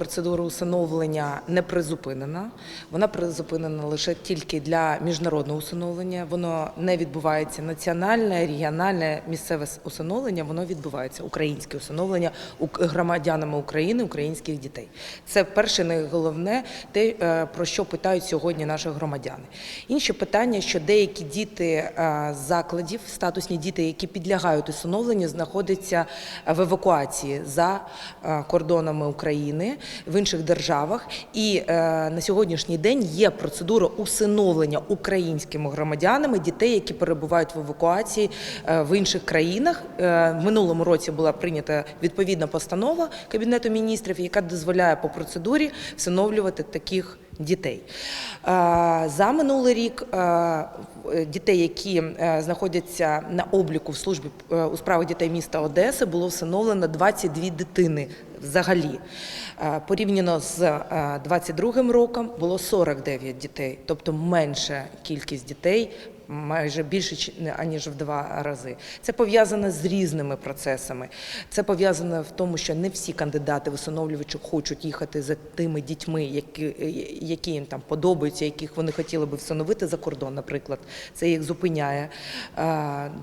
процедура усиновлення не призупинена. Вона призупинена лише тільки для міжнародного усиновлення. Воно не відбувається національне, регіональне, місцеве усиновлення. Воно відбувається українське усиновлення громадянами України, українських дітей. Це перше найголовне, те е, про що питають сьогодні наші громадяни. Інше питання, що деякі діти е, закладів, статусні діти, які підлягають усиновленню, знаходяться в евакуації за е, кордонами України в інших державах. І е, на сьогоднішній день є процедура усиновлення українськими громадянами дітей, які перебувають в евакуації е, в інших країнах. Е, В минулому році була прийнята відповідна постанова Кабінету міністрів, яка дозволяє по процедурі всиновлювати таких дітей. Е, За минулий рік е, дітей, які е, знаходяться на обліку в службі у справах дітей міста Одеси, було встановлено 22 дитини взагалі. Порівняно з е, 22 роком було 49 дітей, тобто менша кількість дітей. Майже більше аніж в два рази. Це пов'язано з різними процесами. Це пов'язано в тому, що не всі кандидати висиновлювачі хочуть їхати за тими дітьми, які, які їм там подобаються, яких вони хотіли би всиновити за кордон, наприклад. Це їх зупиняє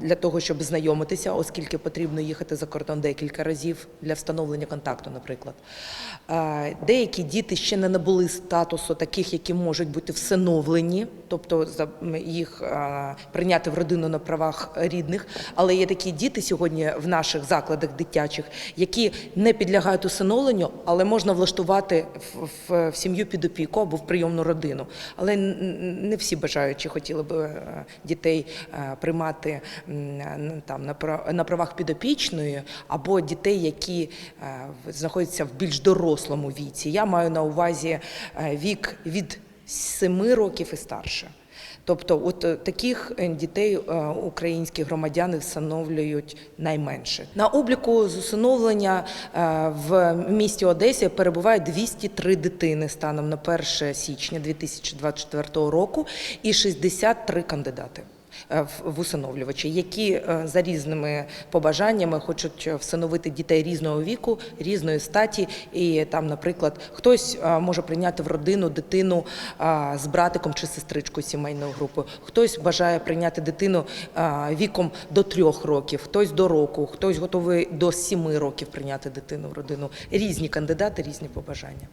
для того, щоб знайомитися, оскільки потрібно їхати за кордон декілька разів для встановлення контакту, наприклад. Деякі діти ще не набули статусу таких, які можуть бути всиновлені, тобто їх прийняти в родину на правах рідних. Але є такі діти сьогодні в наших закладах дитячих, які не підлягають усиновленню, але можна влаштувати в, сім'ю під опіку або в прийомну родину. Але не всі бажаючі хотіли б е, дітей е, приймати там на пра- правах підопічної, або дітей, які е, знаходяться в більш дорослому віці. Я маю на увазі е, вік від 7 років і старше. Тобто, от е, таких е, дітей е, українські громадяни встановлюють найменше. На обліку з усиновлення в місті Одесі перебуває 203 дитини станом на 1 січня 2024 року і 63 кандидати. Е, в- усиновлювачі, які е, за різними побажаннями хочуть всиновити дітей різного віку, різної статі. І там, наприклад, хтось е, може прийняти в родину дитину е, з братиком чи сестричкою сімейної групи, хтось бажає прийняти дитину е, віком до трьох років, хтось до року, хтось готовий до сіми років прийняти дитину в родину. Різні кандидати, різні побажання.